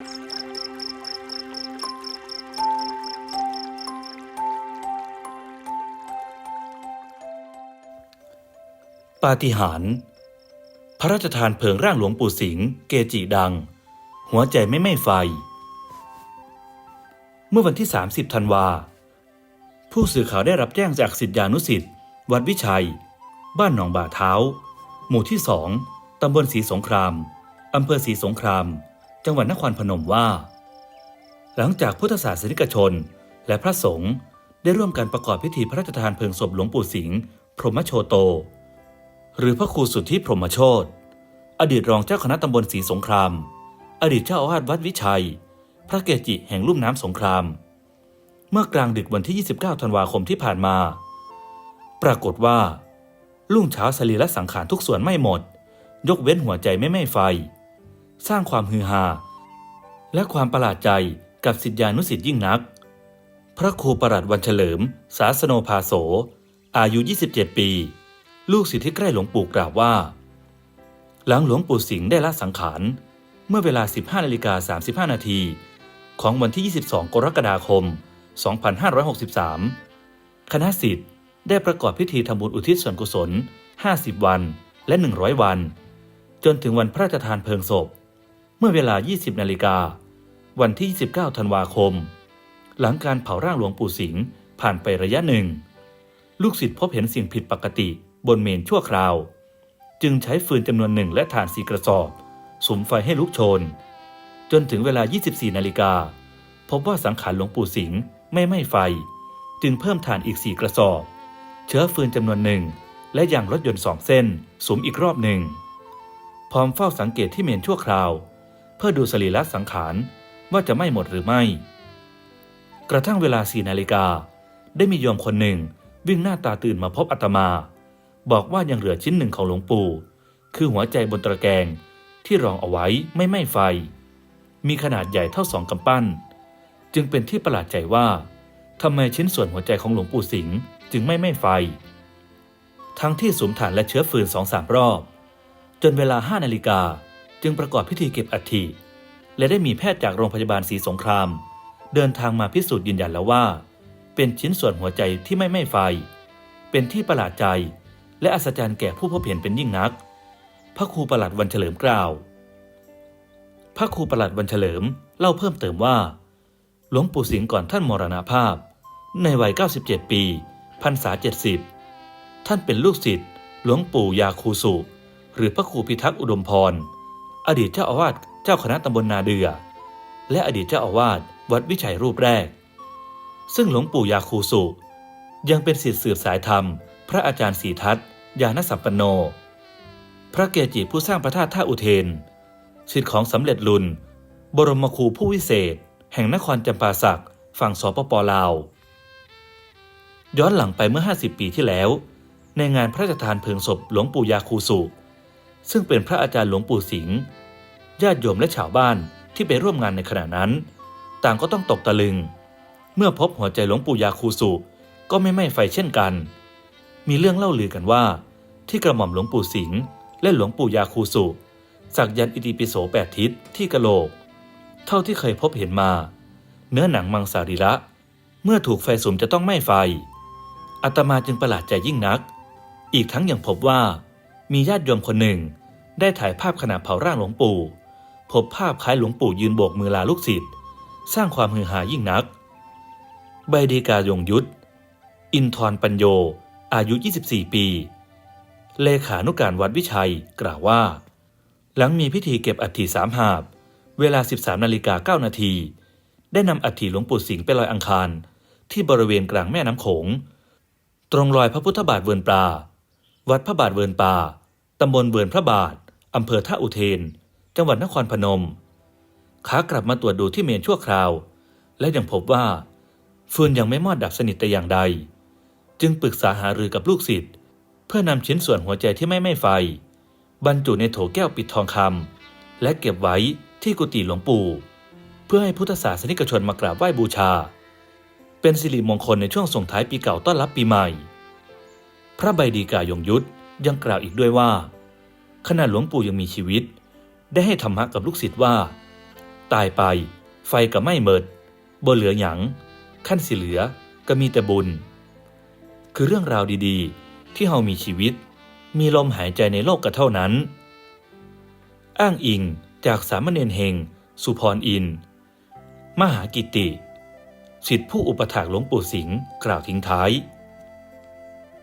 ปาฏิหาริย์พระราชทานเพลิงร่างหลวงปู่สิงห์เกจิดัง หัวใจไม่ไหม้ไฟ เมื่อวันที่ 30 ธันวา ผู้สื่อข่าวได้รับแจ้งจากสิทธิานุสิทธิ์วัดวิชัย บ้านหนองบ่าเท้า หมู่ที่สองตำบลศรีสงคราม อำเภอศรีสงคราม จังหวัดนครพนมว่า หลังจากพุทธศาสนิกชน และพระสงฆ์ได้ร่วมกันประกอบพิธีพระราชทานเพลิงศพหลวงปู่สิงห์พรหมโชโต หรือพระครูสุทธิพรหมโชตอดีตรองเจ้าคณะตำบลศรีสงคราม อดีตเจ้าอาวาสวัดวิชัย พระเกจิแห่งลุ่มน้ำสงคราม เมื่อกลางดึกวันที่ 29 ธันวาคมที่ผ่านมา ปรากฏว่า ลุ่งเช้าสรีระสังขารทุกส่วนไม่หมด ยกเว้นหัวใจไม่ไหม้ไฟ สร้างความฮือฮาและความประหลาดใจกับสิทธิานุสิทธิ์ยิ่งนัก พระครูประหลัดวันเฉลิม สาสโนภาโส อายุ 27 ปี ลูกศิษย์ที่ใกล้หลวงปู่กล่าวว่า หลังหลวงปู่สิงห์ได้ละสังขารเมื่อเวลา 15นาฬิกา35 นาที ของวันที่ 22 กรกฎาคม 2563 คณะสิทธิ์ได้ประกอบพิธีทำบุญอุทิศส่วนกุศล 50 วันและ 100 วัน จนถึงวันพระราชทานเพลิงศพ เมื่อเวลา 20 นาฬิกา วันที่ 29 ธันวาคม หลังการเผาร่างหลวงปู่สิงห์ผ่านไประยะหนึ่ง ลูกศิษย์พบเห็นสิ่งผิดปกติบนเมนชั่วคราว จึงใช้ฟืนจำนวนหนึ่งและถ่านสีกระสอบ สุมไฟให้ลุกโชน จนถึงเวลา 24 นาฬิกา พบว่าสังขารหลวงปู่สิงห์ไม่ไหม้ไฟ จึงเพิ่มถ่านอีกสี่กระสอบ เชื้อฟืนจำนวนหนึ่งและยางรถยนต์สองเส้นสุมอีกรอบหนึ่งพร้อมเฝ้าสังเกตที่เมนชั่วคราว เพื่อดูสรีระสังขารว่าจะไม้หมดหรือไม่ กระทั่งเวลาสี่นาฬิกา ได้มีโยมคนหนึ่งวิ่งหน้าตาตื่นมาพบอาตมา บอกว่ายังเหลือชิ้นหนึ่งของหลวงปู่ คือหัวใจบนตะแกรงที่รองเอาไว้ไม่ไหม้ไฟ มีขนาดใหญ่เท่าสองกำปั้น จึงเป็นที่ประหลาดใจว่าทำไมชิ้นส่วนหัวใจของหลวงปู่สิงห์จึงไม่ไหม้ไฟ ทั้งที่สุมฐานและเชื้อฟืนสองสามรอบ จนเวลาห้านาฬิกา จึงประกอบพิธีเก็บอัฐิและได้มีแพทย์จากโรงพยาบาลศรีสงคราม เดินทางมาพิสูจน์ยืนยันแล้วว่า เป็นชิ้นส่วนหัวใจที่ไม่ไหม้ไฟ เป็นที่ประหลาดใจ และอัศจรรย์แก่ผู้พบเห็นเป็นยิ่งนัก พระครูประหลัดวันเฉลิมกล่าว พระครูประหลัดวันเฉลิมเล่าเพิ่มเติมว่า หลวงปู่สิงห์ก่อนท่านมรณภาพ ในวัย 97 ปีพรรษา 70 ท่านเป็นลูกศิษย์หลวงปู่ยาคูสุหรือพระครูพิทักษ์อุดมพร อดีตเจ้าอาวาสเจ้าคณะตำบลนาเดือ และอดีตเจ้าอาวาสวัดวิชัยรูปแรก ซึ่งหลวงปู่ยาคูสุ ยังเป็นศิษย์สืบสายธรรม พระอาจารย์สีทัตยานสัมปันโน พระเกจิผู้สร้างพระธาตุท่าอุเทนศิษย์ของสำเร็จลุน บรมครูผู้วิเศษ แห่งนครจำปาสักฝั่งสปปลาว ย้อนหลังไปเมื่อ 50 ปีที่แล้ว ในงานพระราชทานเพลิงศพหลวงปู่ยาคูสุ ซึ่งเป็นพระอาจารย์หลวงปู่สิงห์ญาติโยมและชาวบ้านที่ไปร่วมงานในขณะนั้น ต่างก็ต้องตกตะลึง เมื่อพบหัวใจหลวงปู่ยาคูสุก็ไม่ไหม้ไฟเช่นกัน มีเรื่องเล่าลือกันว่า ที่กระหม่อมหลวงปู่สิงห์และหลวงปู่ยาคูสุสักยันต์อิติปิโสแปดทิศที่กะโหลก เท่าที่เคยพบเห็นมา เนื้อหนังมังสารีระ เมื่อถูกไฟสุมจะต้องไหม้ไฟอาตมาจึงประหลาดใจยิ่งนัก อีกทั้งยังพบว่า มีญาติโยมคนหนึ่ง ได้ถ่ายภาพขณะเผาร่างหลวงปู่ พบภาพคล้ายหลวงปู่ยืนโบกมือลาลูกศิษย์สร้างความฮือฮายิ่งนัก ใบดีกายงยุทธ อินทรปัญโย อายุ 24 ปี เลขานุการวัดวิชัยกล่าวว่า หลังมีพิธีเก็บอัฐิสามหาบ เวลา 13นาฬิกา9นาทีได้นำอัฐิหลวงปู่สิงห์ไปลอยอังคาร ที่บริเวณกลางแม่น้ำโขง ตรงรอยพระพุทธบาทเวินปลา วัดพระบาทเวินปลาตำบลเวินพระบาท อำเภอท่าอุเทน จังหวัดนครพนม ขากลับมาตรวจดูที่เมนชั่วคราว และยังพบว่าฟืนยังไม่มอดดับสนิทแต่อย่างใด จึงปรึกษาหารือกับลูกศิษย์เพื่อนำชิ้นส่วนหัวใจที่ไม่ไหม้ไฟ บรรจุในโถแก้วปิดทองคำและเก็บไว้ที่กุฏิหลวงปู่ เพื่อให้พุทธศาสนิกชนมากราบไหว้บูชา เป็นสิริมงคลในช่วงส่งท้ายปีเก่าต้อนรับปีใหม่ พระใบดีกายงยุทธยังกล่าวอีกด้วยว่า ขณะหลวงปู่ยังมีชีวิต ได้ให้ธรรมะกับลูกศิษย์ว่า ตายไป ไฟก็ไม่เมิดบ่เหลือหยังขั้นสิเหลือก็มีแต่บุญ คือเรื่องราวดีๆ ที่เฮามีชีวิต มีลมหายใจในโลกก็เท่านั้น อ้างอิงจากสามเณรเฮงสุพรอิน มหากิติสิทธิผู้อุปถากหลวงปู่สิงห์กล่าวทิ้งท้าย